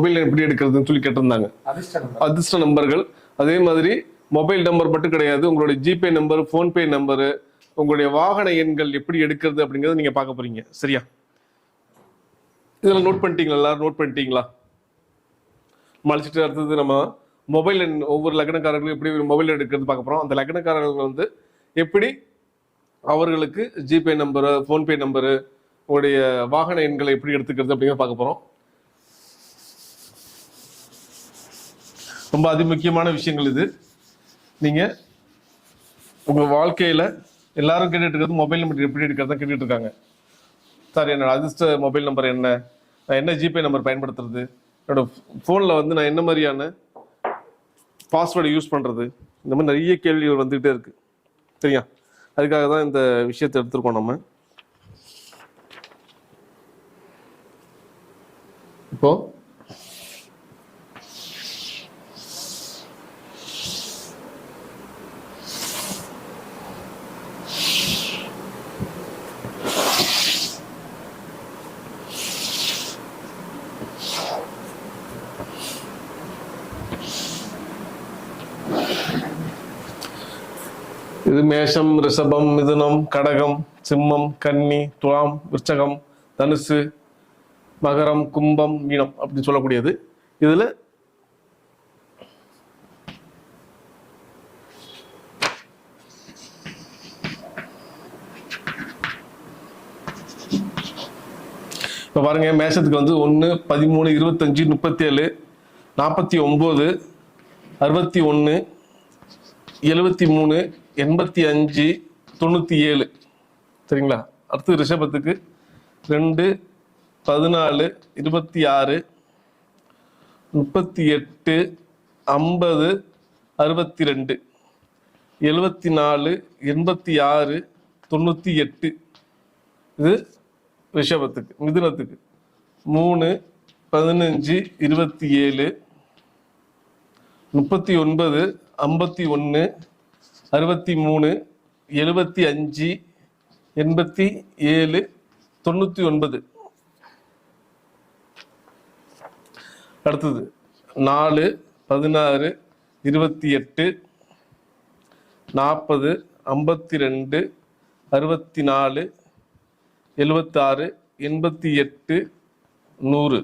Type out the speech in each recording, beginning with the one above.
Mobile எப்படி எடுக்கிறதுன்னு சொல்லி கேட்டிருந்தாங்க. அதிர்ஷ்ட நம்பர் அதிர்ஷ்ட நம்பர்கள் அதே மாதிரி மொபைல் நம்பர் மட்டும் கிடையாது. உங்களுடைய ஜிபே நம்பர் ஃபோன்பே நம்பரு உங்களுடைய வாகன எண்கள் எப்படி எடுக்கிறது அப்படிங்கறத நீங்க பார்க்க போறீங்க. சரியா? இதெல்லாம் நோட் பண்ணிட்டீங்களா எல்லாரும்? நோட் பண்ணிட்டீங்களா? மலைச்சிட்டு அடுத்தது நம்ம மொபைல் எண் ஒவ்வொரு லக்னக்காரர்களும் எப்படி மொபைல் எடுக்கிறது பார்க்க போறோம். அந்த லக்னக்காரர்கள் வந்து எப்படி அவர்களுக்கு ஜிபே நம்பரு ஃபோன்பே நம்பரு உங்களுடைய வாகன எண்களை எப்படி எடுத்துக்கிறது அப்படிங்கிறத பார்க்க போறோம். ரொம்ப அதிமுக்கியமான விஷயங்கள் இது. நீங்கள் உங்கள் வாழ்க்கையில் எல்லாரும் கேட்டுட்டு இருக்கிறது மொபைல் நம்பர் எப்படி எடுக்கிறதா கேட்டுட்டு இருக்காங்க. சார் என்னோட அதிர்ஷ்ட மொபைல் நம்பர் என்ன? நான் என்ன ஜிபே நம்பர் பயன்படுத்துறது? என்னோட ஃபோனில் வந்து நான் என்ன மாதிரியான பாஸ்வேர்டை யூஸ் பண்ணுறது இந்த மாதிரி நிறைய கேள்விகள் வந்துக்கிட்டே இருக்குது சரியா? அதுக்காக தான் இந்த விஷயத்தை எடுத்துருக்கோம் நம்ம. இப்போ இது மேஷம் ரிஷபம் மிதுனம் கடகம் சிம்மம் கன்னி துலாம் விருச்சகம் தனுசு மகரம் கும்பம் மீனம் அப்படின்னு சொல்லக்கூடியது. இதில் இப்போ பாருங்க மேஷத்துக்கு வந்து ஒன்று பதிமூணு இருபத்தஞ்சு முப்பத்தேழு நாற்பத்தி ஒம்பது அறுபத்தி ஒன்று எழுபத்தி மூணு எண்பத்தி அஞ்சு தொண்ணூற்றி ஏழு. சரிங்களா? அடுத்து ரிஷபத்துக்கு ரெண்டு பதினாலு இருபத்தி ஆறு முப்பத்தி எட்டு ஐம்பது அறுபத்தி ரெண்டு எழுபத்தி நாலு எண்பத்தி ஆறு தொண்ணூற்றி எட்டு. இது ரிஷபத்துக்கு மிதுனத்துக்கு. மூணு பதினஞ்சு இருபத்தி ஏழு முப்பத்தி ஒன்பது ஐம்பத்தி ஒன்று அறுபத்தி மூணு எழுபத்தி அஞ்சு எண்பத்தி ஏழு தொண்ணூற்றி ஒன்பது. அடுத்தது நாலு பதினாறு இருபத்தி எட்டு நாற்பது ஐம்பத்தி ரெண்டு அறுபத்தி நாலு எழுபத்தாறு எண்பத்தி எட்டு நூறு.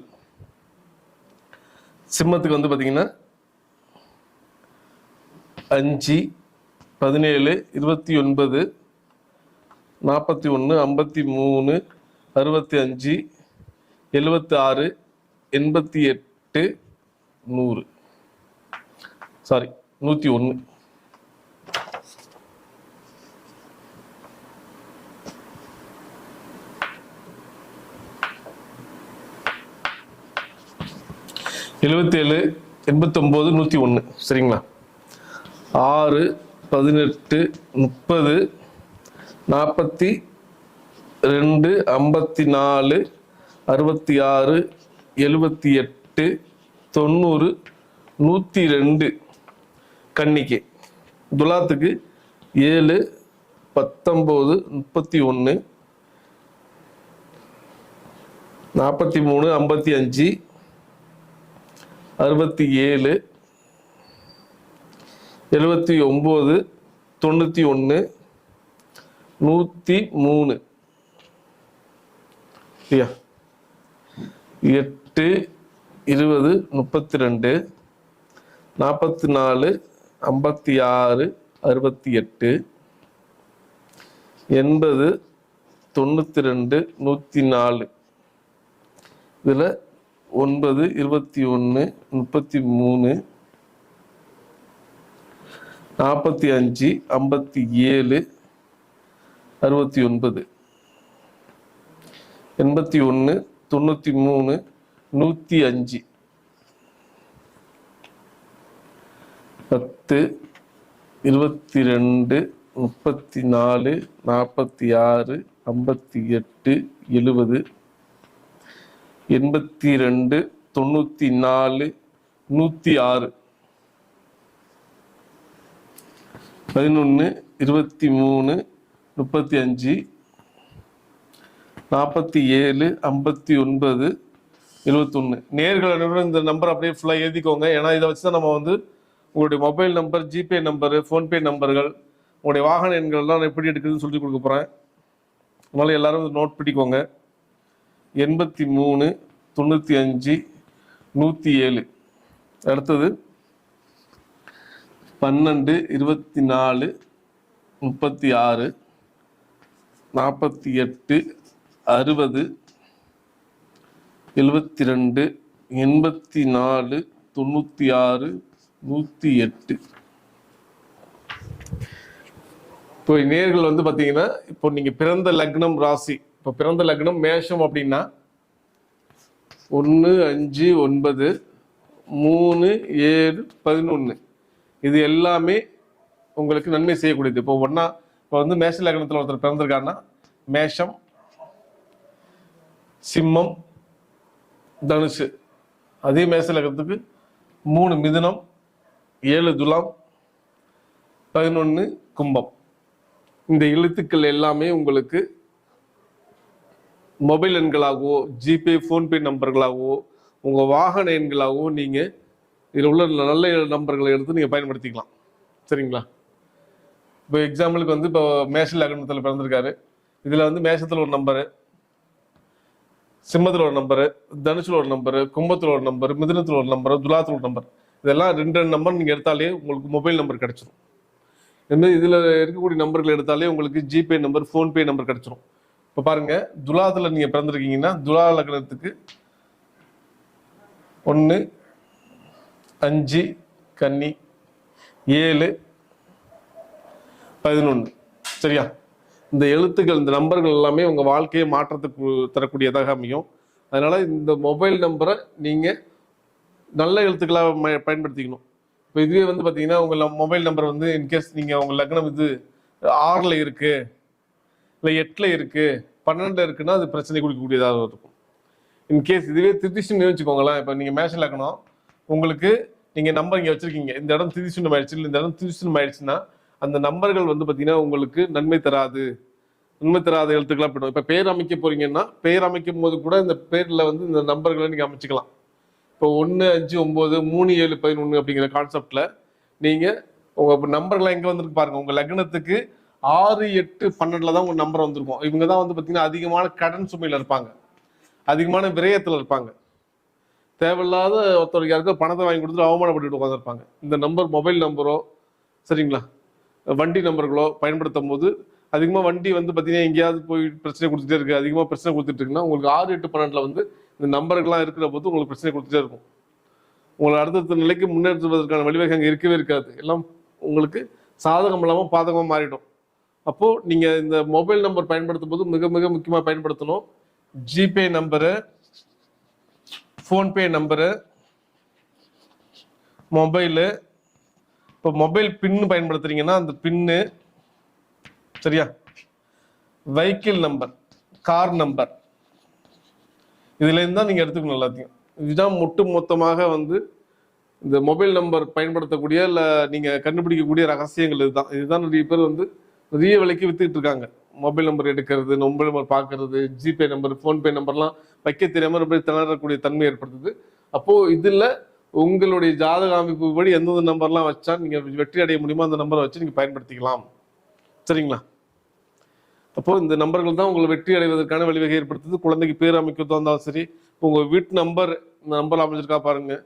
சிம்மத்துக்கு வந்து பார்த்தீங்கன்னா அஞ்சு பதினேழு இருபத்தி ஒன்பது நாற்பத்தி ஒன்று ஐம்பத்தி மூணு அறுபத்தி அஞ்சு எழுபத்தி ஆறு எண்பத்தி எட்டு நூறு. சாரி நூற்றி ஒன்று. எழுபத்தேழு எண்பத்தொம்போது நூற்றி ஒன்று. சரிங்களா? ஆறு பதினெட்டு முப்பது நாற்பத்தி ரெண்டு ஐம்பத்தி நாலு அறுபத்தி ஆறு எழுபத்தி எட்டு தொண்ணூறு நூற்றி ரெண்டு கன்னிக்கு. துலாத்துக்கு ஏழு பத்தொம்போது முப்பத்தி ஒன்று நாற்பத்தி மூணு ஐம்பத்தி அஞ்சு அறுபத்தி ஏழு. எழுபத்தி ஒம்பது தொண்ணூற்றி ஒன்று நூற்றி மூணு. இல்லையா எட்டு இருபது முப்பத்தி ரெண்டு நாற்பத்தி நாலு ஐம்பத்தி ஆறு அறுபத்தி எட்டு எண்பது தொண்ணூற்றி ரெண்டு நூற்றி நாலு இதில் ஒன்பது இருபத்தி ஒன்று முப்பத்தி மூணு நாற்பத்தி அஞ்சு ஐம்பத்தி ஏழு அறுபத்தி ஒன்பது. எண்பத்தி ஒன்று தொண்ணூற்றி மூணு நூற்றி அஞ்சு. பத்து இருபத்தி ரெண்டு முப்பத்தி நாலு நாற்பத்தி ஆறு ஐம்பத்தி எட்டு எழுபது. எண்பத்தி ரெண்டு தொண்ணூற்றி நாலு நூற்றி ஆறு. பதினொன்று இருபத்தி மூணு முப்பத்தி அஞ்சு நாற்பத்தி ஏழு ஐம்பத்தி ஒன்பது எழுபத்தொன்று நேர்கள் அனைவரும் இந்த நம்பர் அப்படியே ஃபுல்லாக எழுதிக்கோங்க. ஏன்னா இதை வச்சு தான் நம்ம வந்து உங்களுடைய mobile number GPay number PhonePe நம்பர்கள் உங்களுடைய வாகன எண்கள்லாம் எப்படி எடுக்குதுன்னு சொல்லி கொடுக்க போகிறேன் அதனால் எல்லாரும் நோட் பண்ணிக்கோங்க. எண்பத்தி மூணு தொண்ணூற்றி அஞ்சு நூற்றி ஏழு. அடுத்தது பன்னெண்டு இருபத்தி நாலு முப்பத்தி ஆறு நாற்பத்தி எட்டு அறுபது எழுபத்தி ரெண்டு எண்பத்தி நாலு தொண்ணூற்றி ஆறு நூற்றி எட்டு இப்போ நேர்கள் வந்து பார்த்தீங்கன்னா இப்போ நீங்கள் பிறந்த லக்னம் ராசி இப்போ பிறந்த லக்னம் மேஷம் அப்படின்னா ஒன்று அஞ்சு ஒன்பது மூணு ஏழு பதினொன்று இது எல்லாமே உங்களுக்கு நன்மை செய்யக்கூடியது. இப்போ ஒன்றா இப்போ வந்து மேஷ லக்னத்தில் ஒருத்தர் பிறந்திருக்காருன்னா மேஷம் சிம்மம் தனுசு. அதே மேச லக்னத்துக்கு மூணு மிதுனம் ஏழு துலாம் பதினொன்று கும்பம். இந்த எழுத்துக்கள் எல்லாமே உங்களுக்கு மொபைல் எண்களாகவோ ஜிபே ஃபோன்பே நம்பர்களாகவோ உங்கள் வாகன எண்களாகவோ நீங்கள் இதில் உள்ள நல்ல நம்பர்களை எடுத்து நீங்கள் பயன்படுத்திக்கலாம். சரிங்களா? இப்போ எக்ஸாம்பிளுக்கு வந்து இப்போ மேஷ லக்னத்தில் பிறந்திருக்காரு. இதில் வந்து மேஷத்தில் ஒரு நம்பரு சிம்மத்தில் ஒரு நம்பரு தனுஷில் ஒரு நம்பரு கும்பத்தில் ஒரு நம்பர் மிதுனத்தில் ஒரு நம்பர் துலாத்தில் ஒரு நம்பர். இதெல்லாம் ரெண்டு ரெண்டு நம்பர் நீங்கள் எடுத்தாலே உங்களுக்கு மொபைல் நம்பர் கிடச்சிரும். இந்த இதில் இருக்கக்கூடிய நம்பர்கள் எடுத்தாலே உங்களுக்கு ஜிபே நம்பர் ஃபோன்பே நம்பர் கிடச்சிரும். இப்போ பாருங்கள் துலாத்தில் நீங்கள் பிறந்திருக்கீங்கன்னா துலா லக்னத்துக்கு ஒன்று அஞ்சு கன்னி ஏழு பதினொன்று. சரியா? இந்த எழுத்துக்கள் இந்த நம்பர்கள் எல்லாமே உங்கள் வாழ்க்கையை மாற்றத்துக்கு தரக்கூடியதாக அமையும். அதனால் இந்த மொபைல் நம்பரை நீங்கள் நல்ல எழுத்துக்களாக ம- பயன்படுத்திக்கணும். இப்போ இதுவே வந்து பார்த்தீங்கன்னா உங்கள் மொபைல் நம்பர் வந்து இன்கேஸ் நீங்கள் உங்கள் லக்னம் இது ஆறில் இருக்குது இல்லை எட்டில் இருக்குது பன்னெண்டில் இருக்குன்னா அது பிரச்சனை கொடுக்கக்கூடியதாக இருக்கும். இன்கேஸ் இதுவே திருதிஷ்டம் வச்சுக்கோங்களேன் இப்போ நீங்கள் மேஷன் லக்னம் உங்களுக்கு நீங்கள் நம்பர் இங்கே வச்சிருக்கீங்க. இந்த இடம் திருதிஷ்டம் ஆயிடுச்சு இல்லை இந்த இடம் திருதிஷ்டம் ஆயிடுச்சுன்னா அந்த நம்பர்கள் வந்து பார்த்தீங்கன்னா உங்களுக்கு நன்மை தராது. நன்மை தராத எழுத்துக்களாக போயிடும். இப்போ பேர் அமைக்க போறீங்கன்னா பேர் அமைக்கும் போது கூட இந்த பேரில் வந்து இந்த நம்பர்களை நீங்கள் அமைச்சிக்கலாம். இப்போ ஒன்று அஞ்சு ஒம்பது மூணு ஏழு பதினொன்று அப்படிங்கிற கான்செப்டில் நீங்கள் உங்கள் நம்பர்லாம் எங்கே வந்திருக்கு பாருங்கள் உங்கள் லக்னத்துக்கு ஆறு எட்டு பன்னெண்டில் தான் உங்கள் நம்பர் வந்திருக்கும். இவங்க தான் வந்து பார்த்தீங்கன்னா அதிகமான கடன் சுமையில் இருப்பாங்க. அதிகமான விரயத்தில் இருப்பாங்க. தேவையில்லாத ஒருத்தருக்கு யாருக்கோ பணத்தை வாங்கி கொடுத்துட்டு அவமானப்பட்டு உட்காந்துருப்பாங்க இந்த நம்பர் மொபைல் நம்பரோ சரிங்களா? வண்டி நம்பர்களோ பயன்படுத்தும் போது அதிகமாக வண்டி வந்து பார்த்தீங்கன்னா எங்கேயாவது போய் பிரச்சனை கொடுத்துட்டே இருக்கு. அதிகமாக பிரச்சனை கொடுத்துட்டு இருக்குன்னா உங்களுக்கு ஆறு எட்டு பன்னெண்டில் வந்து இந்த நம்பர்கள்லாம் இருக்கிற போது உங்களுக்கு பிரச்சனை கொடுத்துட்டே இருக்கும். உங்களை அடுத்தடுத்த நிலைக்கு முன்னேற்றுவதற்கான வழிவகை அங்கே இருக்கவே இருக்காது. எல்லாம் உங்களுக்கு சாதகம் இல்லாமல் பாதகமாக மாறிடும். அப்போது நீங்கள் இந்த மொபைல் நம்பர் பயன்படுத்தும் போது மிக மிக முக்கியமாக பயன்படுத்தணும். ஜிபே நம்பரை ஃபோன்பே நம்பரு மொபைலு. இப்போ மொபைல் பின்னு பயன்படுத்துறீங்கன்னா அந்த பின்னு சரியா? Vehicle number car number. இதுலேருந்து தான் நீங்கள் எடுத்துக்கணும் எல்லாத்தையும். இதுதான் ஒட்டு மொத்தமாக வந்து இந்த மொபைல் நம்பர் பயன்படுத்தக்கூடிய இல்லை நீங்கள் கண்டுபிடிக்கக்கூடிய ரகசியங்கள் இதுதான். இதுதான் நிறைய பேர் வந்து நிறைய விலைக்கு வித்துக்கிட்டு இருக்காங்க. மொபைல் நம்பர் எடுக்கிறது மொபைல் நம்பர் பார்க்கறது ஜிபே நம்பர் ஃபோன்பே நம்பர்லாம் வைக்க தெரியாமல் ரொம்ப திணறக்கூடிய தன்மை ஏற்படுத்துது. அப்போது இதில் உங்களுடைய ஜாதக அமைப்பு படி எந்தெந்த நம்பர்லாம் வச்சா நீங்கள் வெற்றி அடைய முடியுமோ அந்த நம்பரை வச்சு நீங்கள் பயன்படுத்திக்கலாம். சரிங்களா? அப்போது இந்த நம்பர்கள் தான் உங்களை வெற்றி அடைவதற்கான வழிவகை ஏற்படுத்துது. குழந்தைக்கு பேர் அமைக்கிறதா இருந்தாலும் சரி உங்கள் வீட்டு நம்பர் இந்த நம்பர் அமைஞ்சிருக்கா பாருங்கள்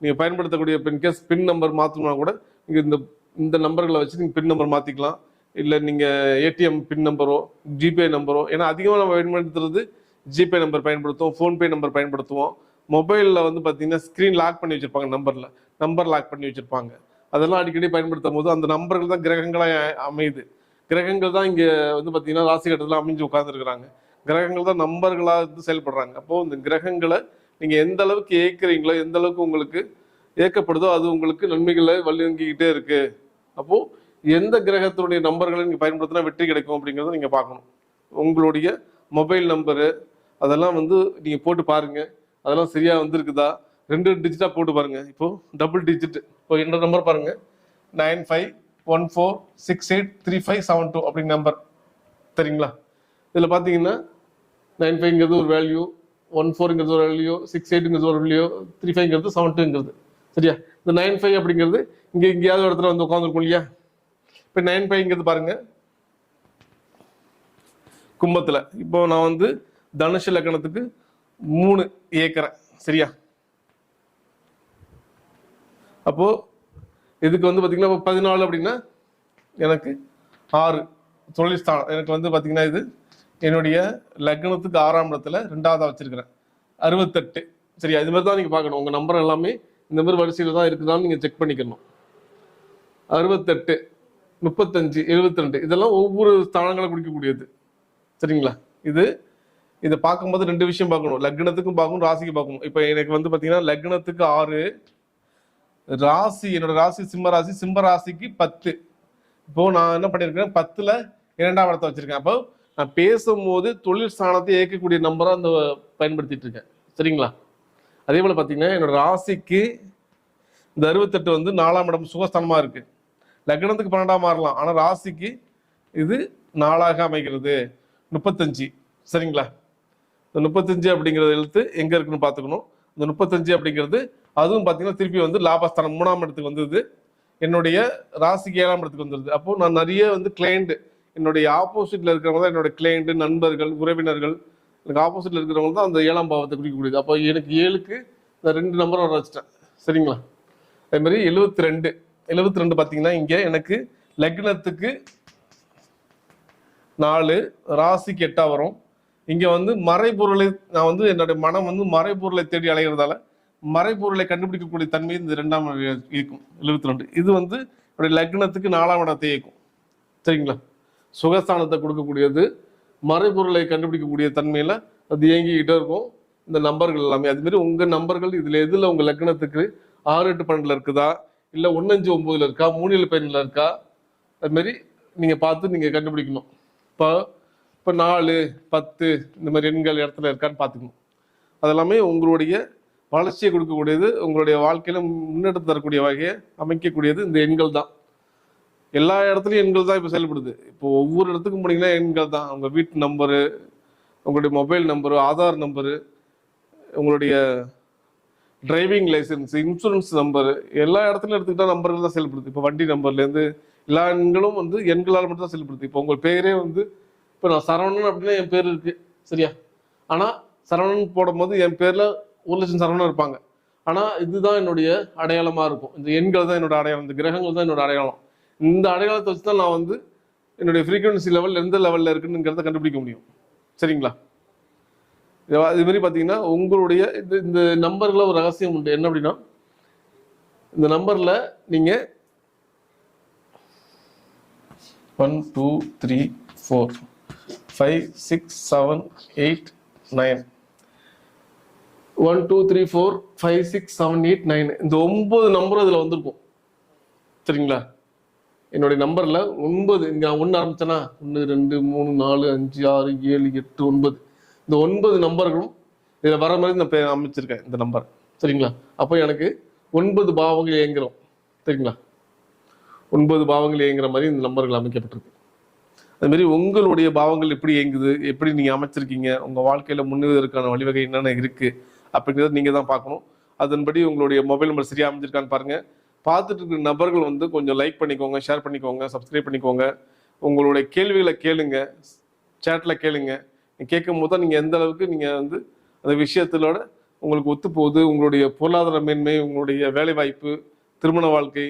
நீங்கள் பயன்படுத்தக்கூடிய பின் கேஸ் பின் நம்பர் மாற்றணும்னா கூட நீங்கள் இந்த இந்த நம்பர்களை வச்சு நீங்கள் பின் நம்பர் மாற்றிக்கலாம் இல்லை நீங்கள் ஏடிஎம் பின் நம்பரோ ஜிபே நம்பரோ ஏன்னா அதிகமாக நம்ம பயன்படுத்துறது ஜிபே நம்பர் பயன்படுத்துவோம் ஃபோன்பே நம்பர் பயன்படுத்துவோம். மொபைலில் வந்து பார்த்தீங்கன்னா ஸ்க்ரீன் லாக் பண்ணி வச்சுருப்பாங்க நம்பரில் நம்பர் லாக் பண்ணி வச்சுருப்பாங்க. அதெல்லாம் அடிக்கடி பயன்படுத்தும் போது அந்த நம்பர்கள் தான் கிரகங்களாக அமையுது. கிரகங்கள் தான் இங்கே வந்து பார்த்தீங்கன்னா ராசி கட்டத்தில் அமைஞ்சு உட்காந்துருக்குறாங்க கிரகங்கள் தான் நம்பர்களாக இருந்து செயல்படுறாங்க. அப்போது இந்த கிரகங்களை நீங்கள் எந்த அளவுக்கு ஏற்கிறீங்களோ எந்த அளவுக்கு உங்களுக்கு ஏற்கப்படுதோ அது உங்களுக்கு நன்மைகளை வழிவங்கிக்கிட்டே இருக்குது அப்போது எந்த கிரகத்தினுடைய நம்பர்களை நீங்கள் பயன்படுத்தினா வெற்றி கிடைக்கும் அப்படிங்கிறத நீங்கள் பார்க்கணும். உங்களுடைய மொபைல் நம்பரு அதெல்லாம் வந்து நீங்கள் போட்டு பாருங்கள் அதெல்லாம் சரியாக வந்திருக்குதா? ரெண்டு டிஜிட்டாக போட்டு பாருங்கள் இப்போது டபுள் டிஜிட் இப்போ என்ன நம்பர் பாருங்கள் nine five one four six eight three five seven two அப்படிங்க நம்பர். சரிங்களா? இதில் பார்த்தீங்கன்னா நைன் ஃபைவ்ங்கிறது ஒரு வேல்யூ ஒன் ஃபோருங்கிறது ஒரு வேல்யூ சிக்ஸ் எயிட்டுங்கிறது ஒரு வேல்யூ த்ரீ ஃபைவ்ங்கிறது செவன் டூங்கிறது. சரியா? இந்த நைன் ஃபைவ் அப்படிங்கிறது இங்கே எங்கேயாவது இடத்துல வந்து உட்காந்துருக்கும் இல்லையா? இப்போ நைன் ஃபைவ்ங்கிறது பாருங்க. கும்பத்தில். இப்போ நான் வந்து தனுஷ லக்கணத்துக்கு மூணு ஏக்கரை சரியா? அப்போ இதுக்கு வந்து பார்த்தீங்கன்னா இப்போ பதினாலு அப்படின்னா எனக்கு ஆறு தொழில் ஸ்தானம் எனக்கு வந்து பார்த்தீங்கன்னா இது என்னுடைய லக்னத்துக்கு ஆறாம் இடத்துல ரெண்டாவதாக வச்சிருக்கிறேன். அறுபத்தெட்டு சரியா? இது மாதிரி தான் நீங்கள் பார்க்கணும். உங்கள் நம்பர் எல்லாமே இந்த மாதிரி வரிசையில் தான் இருக்குதான்னு நீங்கள் செக் பண்ணிக்கணும். அறுபத்தெட்டு முப்பத்தஞ்சு எழுபத்தி ரெண்டு இதெல்லாம் ஒவ்வொரு ஸ்தானங்களை குடிக்கக்கூடியது சரிங்களா? இது இதை பார்க்கும்போது ரெண்டு விஷயம் பார்க்கணும். லக்னத்துக்கும் பார்க்கணும் ராசிக்கு பார்க்கணும். இப்போ எனக்கு வந்து பார்த்தீங்கன்னா லக்னத்துக்கு ஆறு ராசி என்னோட ராசி சிம்ம ராசி சிம்ம ராசிக்கு பத்து. இப்போ நான் என்ன பண்ணியிருக்கேன் பத்துல இரண்டாம் இடத்த வச்சிருக்கேன். அப்போ நான் பேசும்போது தொழில் ஸ்தானத்தை இயக்கக்கூடிய நம்பராக அந்த பயன்படுத்திட்டு இருக்கேன். சரிங்களா? அதே போல் பார்த்தீங்கன்னா என்னோட ராசிக்கு இந்த அறுபத்தெட்டு வந்து நாலாம் இடம் சுகஸ்தானமாக இருக்குது லக்னத்துக்கு பன்னெண்டாம் மாறலாம். ஆனால் ராசிக்கு இது நாளாக அமைகிறது. முப்பத்தஞ்சு. சரிங்களா? இந்த முப்பத்தஞ்சு அப்படிங்கிறத எழுத்து எங்கே இருக்குன்னு பார்த்துக்கணும். இந்த முப்பத்தஞ்சு அப்படிங்கிறது அதுவும் பார்த்தீங்கன்னா திருப்பி வந்து லாபஸ்தானம் மூணாம் இடத்துக்கு வந்தது. என்னுடைய ராசிக்கு ஏழாம் இடத்துக்கு வந்துடுது அப்போது நான் நிறைய வந்து கிளைண்ட்டு என்னுடைய ஆப்போசிட்டில் இருக்கிறவங்க தான் என்னுடைய கிளைண்ட்டு நண்பர்கள் உறவினர்கள். எனக்கு ஆப்போசிட்டில் இருக்கிறவங்க தான் அந்த ஏழாம் பாவத்தை குறிக்கக்கூடியது. அப்போ எனக்கு ஏழுக்கு இந்த ரெண்டு நம்பர் வர வச்சுட்டேன். சரிங்களா? அதே மாதிரி எழுபத்தி ரெண்டு. எழுபத்தி ரெண்டு பார்த்தீங்கன்னா இங்கே எனக்கு லக்னத்துக்கு நாலு ராசிக்கு எட்டாக வரும். இங்கே வந்து மறைபொருளை நான் வந்து என்னுடைய மனம் வந்து மறைபொருளை தேடி அலைகிறதால மறைபொருளை கண்டுபிடிக்கக்கூடிய தன்மை இந்த ரெண்டாம் இருக்கும் எழுபத்தி ரெண்டு இது வந்து என்னுடைய லக்னத்துக்கு நாலாம் இடத்தை இயக்கும். சரிங்களா? சுகஸ்தானத்தை கொடுக்கக்கூடியது மறைபொருளை கண்டுபிடிக்கக்கூடிய தன்மையில அது இயங்கிக்கிட்டே இருக்கும். இந்த நம்பர்கள் எல்லாமே அதுமாரி உங்கள் நம்பர்கள் இதில் எதில் உங்கள் லக்னத்துக்கு ஆறு எட்டு பன்னெண்டில் இருக்குதா? இல்ல ஒன்னஞ்சு ஒம்போதில் இருக்கா? மூணில் பதினொன்றுல இருக்கா? அதுமாரி நீங்கள் பார்த்து நீங்கள் கண்டுபிடிக்கணும். இப்போ இப்போ நாலு பத்து இந்த மாதிரி எண்கள் இடத்துல இருக்கான்னு பார்த்துக்கணும். அதெல்லாமே உங்களுடைய வளர்ச்சியை கொடுக்கக்கூடியது உங்களுடைய வாழ்க்கையில முன்னெடுத்து தரக்கூடிய வகையை அமைக்கக்கூடியது இந்த எண்கள் தான். எல்லா இடத்துலையும் எண்கள் தான் இப்போ செயல்படுது. இப்போ ஒவ்வொரு இடத்துக்கும் போனீங்கன்னா எண்கள் தான். உங்கள் வீட்டு நம்பரு உங்களுடைய மொபைல் நம்பரு ஆதார் நம்பரு உங்களுடைய டிரைவிங் லைசன்ஸ் இன்சூரன்ஸ் நம்பர் எல்லா இடத்துலையும் எடுத்துக்கிட்டா நம்பர்கள் தான் செயல்படுது. இப்போ வண்டி நம்பர்லேருந்து எல்லா எண்களும் வந்து எண்களால் மட்டும் தான் செயல்படுது. இப்போ உங்கள் பேரே வந்து இப்போ நான் சரவணன் அப்படின்னா என் பேர் இருக்குது சரியா? ஆனால் சரவணன் போடும்போது என் பேரில் ஒரு லட்சம் சரவணன் இருப்பாங்க. ஆனால் இதுதான் என்னுடைய அடையாளமாக இருக்கும். இந்த எண்கள் தான் என்னோட அடையாளம் இந்த கிரகங்கள் தான் என்னோட அடையாளம். இந்த அடையாளத்தை வச்சு தான் நான் வந்து என்னுடைய ஃப்ரீக்வன்சி லெவல் எந்த லெவலில் இருக்குங்கிறத கண்டுபிடிக்க முடியும். சரிங்களா? இது- மாதிரி பார்த்தீங்கன்னா உங்களுடைய இந்த இந்த நம்பரில் ஒரு ரகசியம் உண்டு. என்ன அப்படின்னா இந்த நம்பரில் நீங்கள் one two three four five six seven eight nine one two three four five six seven eight nine இந்த ஒம்பது நம்பரும் இதில் வந்திருக்கும். சரிங்களா? என்னுடைய நம்பரில் ஒன்பது இங்கே நான் ஒன்று ஆரம்பித்தேன்னா ஒன்று ரெண்டு மூணு நாலு அஞ்சு ஆறு ஏழு எட்டு ஒன்பது. இந்த ஒன்பது நம்பர்களும் இதில் வர மாதிரி நான் பே- அமைச்சிருக்கேன் இந்த நம்பர். சரிங்களா? அப்போ எனக்கு ஒன்பது பாவங்கள் இயங்குகிறோம் சரிங்களா? ஒன்பது பாவங்கள் இயங்குற மாதிரி இந்த நம்பர்கள் அமைக்கப்பட்டிருக்கு. அதுமாரி உங்களுடைய பாவங்கள் எப்படி இயங்குது எப்படி நீங்கள் அமைச்சிருக்கீங்க உங்கள் வாழ்க்கையில் முன்னுவதற்கான வழிவகை என்னென்ன இருக்குது அப்படிங்கிறத நீங்கள் தான் பார்க்கணும். அதன்படி உங்களுடைய மொபைல் நம்பர் சரியாக அமைஞ்சிருக்கான்னு பாருங்கள் பார்த்துட்டு இருக்கிற நபர்கள் வந்து கொஞ்சம் லைக் பண்ணிக்கோங்க ஷேர் பண்ணிக்கோங்க சப்ஸ்கிரைப் பண்ணிக்கோங்க. உங்களுடைய கேள்விகளை கேளுங்க சேட்டில் கேளுங்கள் கேட்கும் போது தான் நீங்கள் எந்த அளவுக்கு நீங்கள் வந்து அந்த விஷயத்திலோட உங்களுக்கு ஒத்து போகுது உங்களுடைய பொருளாதார மேன்மை உங்களுடைய வேலைவாய்ப்பு திருமண வாழ்க்கை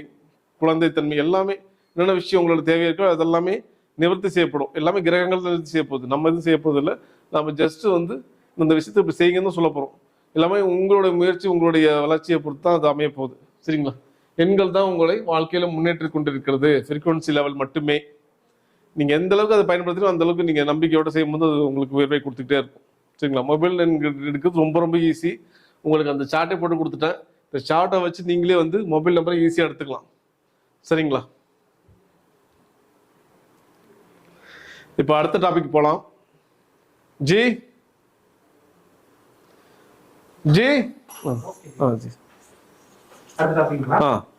குழந்தைத்தன்மை எல்லாமே என்னென்ன விஷயம் உங்களுக்கு தேவை இருக்கோ அதெல்லாமே நிவர்த்தி செய்யப்படும். எல்லாமே கிரகங்கள் நிவர்த்தி செய்ய போகுது. நம்ம எதுவும் செய்ய போகுது இல்லை நம்ம ஜஸ்ட் வந்து இந்த விஷயத்தை இப்படி செய்யுங்கன்னு தான் சொல்ல போகிறோம் எல்லாமே உங்களுடைய முயற்சி உங்களுடைய வளர்ச்சியை பொறுத்து தான் அது அமைய போகுது. சரிங்களா? எண்கள் தான் உங்களை வாழ்க்கையில் முன்னேற்றி கொண்டிருக்கிறது. ஃப்ரீக்குவன்சி லெவல் மட்டுமே. நீங்க எந்த அளவுக்கு அதை பயன்படுத்தினோ அந்த அளவுக்கு நீங்க நம்பிக்கையோட செய்யும்போது அது உங்களுக்கு உயர்வை கொடுத்துக்கிட்டே இருக்கும். சரிங்களா? மொபைல் எடுக்கிறது ரொம்ப ரொம்ப ஈஸி உங்களுக்கு அந்த சார்ட்டை போட்டு கொடுத்துட்டேன். இந்த சார்ட்டை வச்சு நீங்களே வந்து மொபைல் நம்பரை ஈஸியாக எடுத்துக்கலாம். சரிங்களா? இப்போ அடுத்த டாபிக் போலாம். ஜி? ஜி? ஆ, ஜி. ஆ.